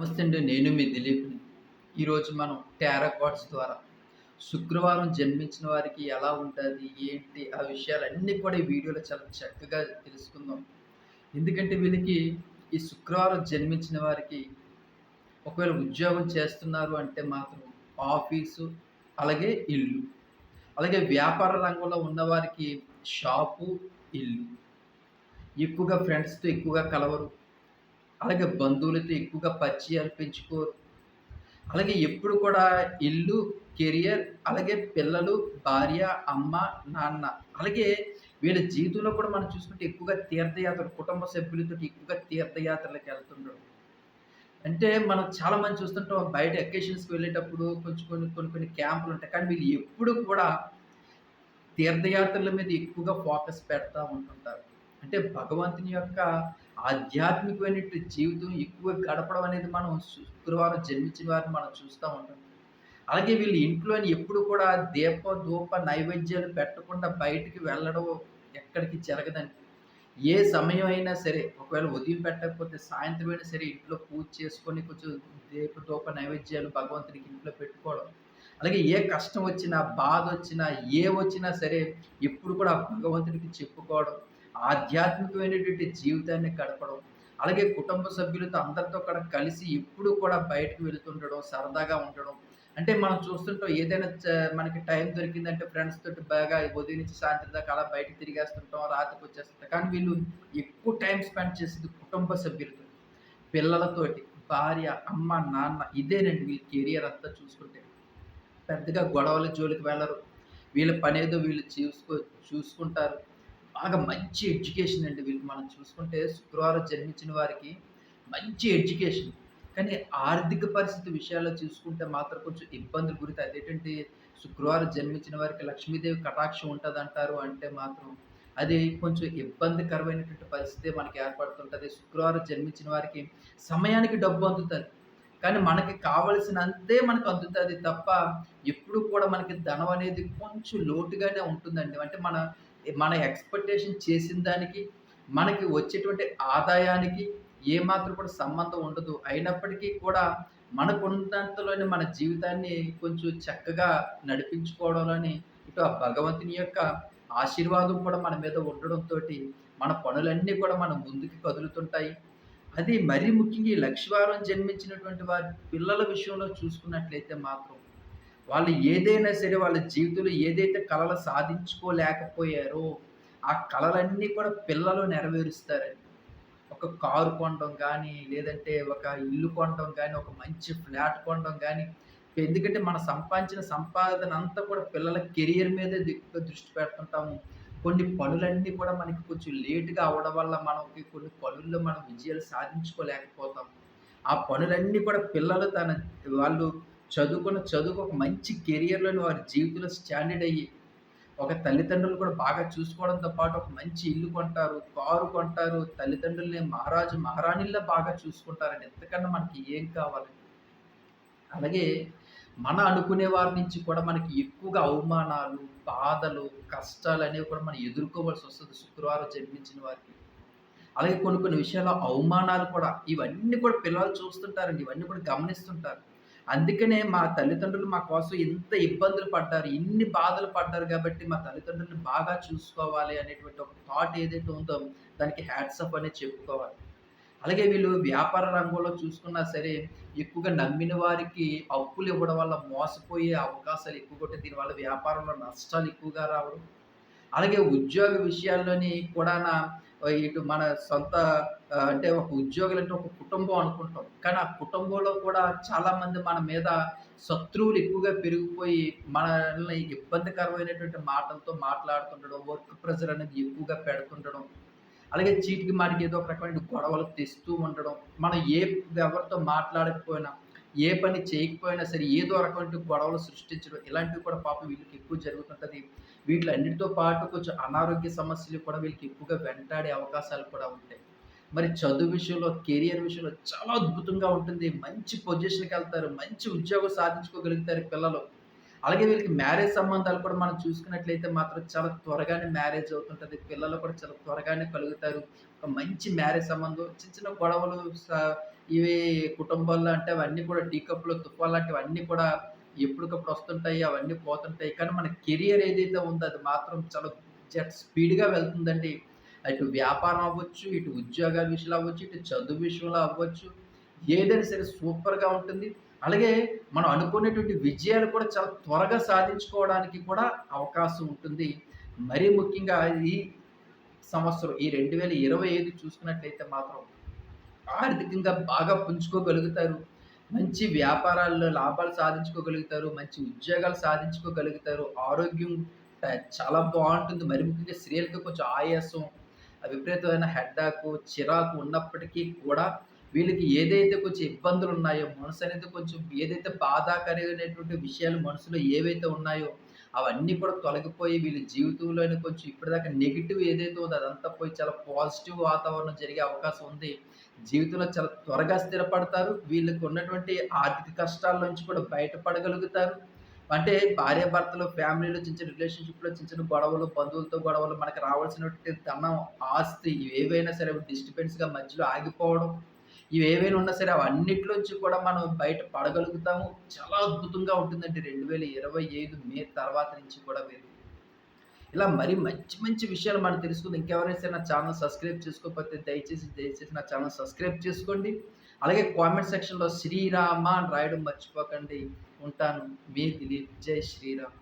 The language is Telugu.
నమస్తే అండి నేను మీ దిలీప్ని ఈరోజు మనం టారాకాట్స్ ద్వారా శుక్రవారం జన్మించిన వారికి ఎలా ఉంటుంది ఏంటి ఆ విషయాలన్నీ కూడా ఈ వీడియోలో చాలా చక్కగా తెలుసుకుందాం. ఎందుకంటే వీళ్ళకి ఈ శుక్రవారం జన్మించిన వారికి ఒకవేళ ఉద్యోగం చేస్తున్నారు అంటే మాత్రం ఆఫీసు అలాగే ఇల్లు. అలాగే వ్యాపార రంగంలో ఉన్నవారికి షాపు ఇల్లు. ఎక్కువగా ఫ్రెండ్స్తో ఎక్కువగా కలవరు. అలాగే బంధువులతో ఎక్కువగా పరిచయాలు పెంచుకోరు. అలాగే ఎప్పుడు కూడా ఇల్లు కెరియర్ అలాగే పిల్లలు భార్య అమ్మ నాన్న అలాగే వీళ్ళ జీవితంలో కూడా మనం చూసుకుంటే ఎక్కువగా తీర్థయాత్రలు కుటుంబ సభ్యులతో ఎక్కువగా తీర్థయాత్రలకు వెళ్తుండడం. అంటే మనం చాలా మంది చూస్తుంటాం బయట ఎకేషన్స్కి వెళ్ళేటప్పుడు కొంచెం కొన్ని కొన్ని కొన్ని క్యాంపులు ఉంటాయి. కానీ వీళ్ళు ఎప్పుడు కూడా తీర్థయాత్రల మీద ఎక్కువగా ఫోకస్ పెడతా ఉంటుంటారు. అంటే భగవంతుని యొక్క ఆధ్యాత్మికమైనటువంటి జీవితం ఎక్కువ గడపడం అనేది మనం శుక్రవారం జన్మించిన వారిని మనం చూస్తూ ఉంటాం. అలాగే వీళ్ళు ఇంట్లోని ఎప్పుడు కూడా దీప ధూప నైవేద్యాలు పెట్టకుండా బయటికి వెళ్ళడం ఎక్కడికి జరగదండి. ఏ సమయం అయినా సరే ఒకవేళ ఉదయం పెట్టకపోతే సాయంత్రం అయినా సరే ఇంట్లో పూజ చేసుకొని కొంచెం దీప ధూప నైవేద్యాలు భగవంతునికి ఇంట్లో పెట్టుకోవడం. అలాగే ఏ కష్టం వచ్చినా బాధ వచ్చినా ఏ వచ్చినా సరే ఎప్పుడు కూడా భగవంతుడికి చెప్పుకోవడం. ఆధ్యాత్మికమైనటువంటి జీవితాన్ని గడపడం అలాగే కుటుంబ సభ్యులతో అందరితో కూడా కలిసి ఎప్పుడు కూడా బయటకు వెళుతుండడం సరదాగా ఉండడం. అంటే మనం చూస్తుంటాం ఏదైనా మనకి టైం దొరికిందంటే ఫ్రెండ్స్ తోటి బాగా ఉదయం నుంచి సాయంత్రం దాకా అలా బయటకు తిరిగేస్తుంటాం రాత్రికి వచ్చేస్తుంటాం. కానీ వీళ్ళు ఎక్కువ టైం స్పెండ్ చేసేది కుటుంబ సభ్యులతో పిల్లలతోటి భార్య అమ్మ నాన్న ఇదేనండి వీళ్ళ కెరియర్ అంతా చూసుకుంటే. పెద్దగా గొడవల జోలికి వెళ్ళరు. వీళ్ళ పనేదో వీళ్ళు చూసుకో చూసుకుంటారు. బాగా మంచి ఎడ్యుకేషన్ అండి వీళ్ళు. మనం చూసుకుంటే శుక్రవారం జన్మించిన వారికి మంచి ఎడ్యుకేషన్. కానీ ఆర్థిక పరిస్థితి విషయాల్లో చూసుకుంటే మాత్రం కొంచెం ఇబ్బందులు గురితే అదేంటంటే శుక్రవారం జన్మించిన వారికి లక్ష్మీదేవి కటాక్షం ఉంటుంది అంటారు అంటే మాత్రం అది కొంచెం ఇబ్బందికరమైనటువంటి పరిస్థితి మనకి ఏర్పడుతుంటుంది. శుక్రవారం జన్మించిన వారికి సమయానికి డబ్బు అందుతుంది కానీ మనకి కావలసినంతే మనకు అందుతుంది తప్ప ఎప్పుడు కూడా మనకి ధనం అనేది కొంచెం లోటుగానే ఉంటుందండి. అంటే మన మన ఎక్స్పెక్టేషన్ చేసిన దానికి మనకి వచ్చేటువంటి ఆదాయానికి ఏమాత్రం కూడా సంబంధం ఉండదు. అయినప్పటికీ కూడా మనకున్నంతలోని మన జీవితాన్ని కొంచెం చక్కగా నడిపించుకోవడంలోని ఇటు ఆ భగవంతుని యొక్క ఆశీర్వాదం కూడా మన మీద ఉండడంతో మన పనులన్నీ కూడా మన ముందుకు కదులుతుంటాయి. అది మరీ ముఖ్యంగా ఈ లక్ష్వారం జన్మించినటువంటి వారి పిల్లల విషయంలో చూసుకున్నట్లయితే మాత్రం వాళ్ళు ఏదైనా సరే వాళ్ళ జీవితంలో ఏదైతే కళలు సాధించుకోలేకపోయారో ఆ కళలన్నీ కూడా పిల్లలు నెరవేరుస్తారండి. ఒక కారు కొనడం కానీ లేదంటే ఒక ఇల్లు కొనడం కానీ ఒక మంచి ఫ్లాట్ కొనడం కానీ ఎందుకంటే మన సంపాదించిన సంపాదన అంతా కూడా పిల్లల కెరియర్ మీద ఎక్కువ దృష్టి పెడుతుంటాము. కొన్ని పనులన్నీ కూడా మనకి కొంచెం లేటుగా అవడం వల్ల మనకి కొన్ని పనుల్లో మనం విజయాలు సాధించుకోలేకపోతాం ఆ పనులన్నీ కూడా పిల్లలు తన వాళ్ళు చదువుకున్న చదువుకు ఒక మంచి కెరియర్లోని వారి జీవితంలో స్టాండర్డ్ అయ్యి ఒక తల్లిదండ్రులు కూడా బాగా చూసుకోవడంతో పాటు ఒక మంచి ఇల్లు కొంటారు కారు కొంటారు తల్లిదండ్రుల్ని మహారాజు మహారాణిల్లో బాగా చూసుకుంటారండి. ఎంతకన్నా మనకి ఏం కావాలి? అలాగే మన అనుకునే వారి నుంచి కూడా మనకి ఎక్కువగా అవమానాలు బాధలు కష్టాలు అనేవి కూడా మనం ఎదుర్కోవాల్సి వస్తుంది శుక్రవారం జన్మించిన వారికి. అలాగే కొన్ని కొన్ని విషయాల్లో అవమానాలు కూడా ఇవన్నీ కూడా పిల్లలు చూస్తుంటారండి ఇవన్నీ కూడా గమనిస్తుంటారు. అందుకనే మా తల్లిదండ్రులు మా కోసం ఎంత ఇబ్బందులు పడ్డారు ఇన్ని బాధలు పడ్డారు కాబట్టి మా తల్లిదండ్రులను బాగా చూసుకోవాలి అనేటువంటి ఒక థాట్ ఏదైతే ఉందో దానికి హ్యాట్సప్ అనేది చెప్పుకోవాలి. అలాగే వీళ్ళు వ్యాపార రంగంలో చూసుకున్నా సరే ఎక్కువగా నమ్మిన వారికి అప్పులు ఇవ్వడం వల్ల మోసపోయే అవకాశాలు ఎక్కువ ఉంటాయి దీనివల్ల వ్యాపారంలో నష్టాలు ఎక్కువగా రావడం. అలాగే ఉద్యోగ విషయాల్లోని కూడా ఇటు మన సొంత అంటే ఒక ఉద్యోగులు అంటే ఒక కుటుంబం అనుకుంటాం. కానీ ఆ కుటుంబంలో కూడా చాలామంది మన మీద శత్రువులు ఎక్కువగా పెరిగిపోయి మనల్ని ఇబ్బందికరమైనటువంటి మాటలతో మాట్లాడుతుండడం వర్క్ ప్రెజర్ అనేది ఎక్కువగా పెడుతుండడం అలాగే చీటికి మాటికి ఏదో ఒక రకమైన గొడవలు తెస్తూ ఉండడం మనం ఏ ఎవరితో మాట్లాడకపోయినా ఏ పని చేయకపోయినా సరే ఏదో రకమైన గొడవలు సృష్టించడం ఇలాంటివి కూడా పాపం వీళ్ళకి ఎక్కువ జరుగుతుంటుంది. వీటిలన్నిటితో పాటు కొంచెం అనారోగ్య సమస్యలు కూడా వీళ్ళకి ఎక్కువగా వెంటాడే అవకాశాలు కూడా ఉంటాయి. మరి చదువు విషయంలో కెరియర్ విషయంలో చాలా అద్భుతంగా ఉంటుంది. మంచి పొజిషన్కి వెళ్తారు. మంచి ఉద్యోగం సాధించుకోగలుగుతారు పిల్లలు. అలాగే వీళ్ళకి మ్యారేజ్ సంబంధాలు కూడా మనం చూసుకున్నట్లయితే మాత్రం చాలా త్వరగానే మ్యారేజ్ అవుతుంటుంది. పిల్లలు కూడా చాలా త్వరగానే కలుగుతారు. ఒక మంచి మ్యారేజ్ సంబంధం చిన్న చిన్న గొడవలు ఇవి కుటుంబాల్లో అంటే అవన్నీ కూడా టీ కప్‌లు, తుఫాన్ లాంటివన్నీ కూడా ఎప్పటికప్పుడు వస్తుంటాయి. అవన్నీ పోతుంటాయి. కానీ మన కెరియర్ ఏదైతే ఉందో అది మాత్రం చాలా స్పీడ్‌గా వెళ్తుందండి. అటు వ్యాపారం అవ్వచ్చు, ఇటు ఉద్యోగాల విషయంలో అవ్వచ్చు, ఇటు చదువు విషయంలో అవ్వచ్చు. ఏదైనా సరే సూపర్‌గా ఉంటుంది. అలాగే మనం అనుకునేటువంటి విజయాలు కూడా చాలా త్వరగా సాధించుకోవడానికి కూడా అవకాశం ఉంటుంది. మరీ ముఖ్యంగా ఈ సంవత్సరం ఈ 2025 చూసుకున్నట్లయితే మాత్రం ఆర్థికంగా బాగా పుంజుకోగలుగుతారు. మంచి వ్యాపారాల్లో లాభాలు సాధించుకోగలుగుతారు. మంచి ఉద్యోగాలు సాధించుకోగలుగుతారు. ఆరోగ్యం చాలా బాగుంటుంది మరి ముఖ్యంగా స్త్రీలకు కొంచెం ఆయాసం, విపరీతమైన హెడ్డాకు, చిరాకు ఉన్నప్పటికీ కూడా వీళ్ళకి ఏదైతే కొంచెం ఇబ్బందులు ఉన్నాయో మనసు అనేది కొంచెం ఏదైతే బాధాకరమైనటువంటి విషయాలు మనసులో ఏవైతే ఉన్నాయో, అవన్నీ కూడా తొలగిపోయి వీళ్ళ జీవితంలోని కొంచెం ఇప్పటిదాకా నెగిటివ్ ఏదైతే ఉందో అదంతా పోయి చాలా పాజిటివ్ వాతావరణం జరిగే అవకాశం ఉంది. జీవితంలో చాలా త్వరగా స్థిరపడతారు. వీళ్ళకు ఉన్నటువంటి ఆర్థిక కష్టాల నుంచి కూడా బయటపడగలుగుతారు. అంటే భార్యాభర్తలు, ఫ్యామిలీలో చిన్న చిన్న రిలేషన్‌షిప్‌లో చిన్న చిన్న గొడవలు, బంధువులతో గొడవలు, మనకు రావాల్సినటువంటి ధనం, ఆస్తి ఏవైనా సరే డిస్టర్బెన్స్‌గా మధ్యలో ఆగిపోవడం. ఇవి ఏవైనా ఉన్నా సరే అవన్నిట్లోంచి కూడా మనం బయట పడగలుగుతాము. చాలా అద్భుతంగా ఉంటుందండి 2025 మే తర్వాత నుంచి కూడా మీరు ఇలా మరి మంచి మంచి విషయాలు మనం తెలుసుకుందాం. ఇంకెవరైనా సరే నా ఛానల్ సబ్స్క్రైబ్ చేసుకోకపోతే దయచేసి, దయచేసి నా ఛానల్ సబ్స్క్రైబ్ చేసుకోండి. అలాగే కామెంట్ సెక్షన్‌లో శ్రీరామ అని రాయడం మర్చిపోకండి. ఉంటాను. మీ దిలీప్. జై శ్రీరామ్.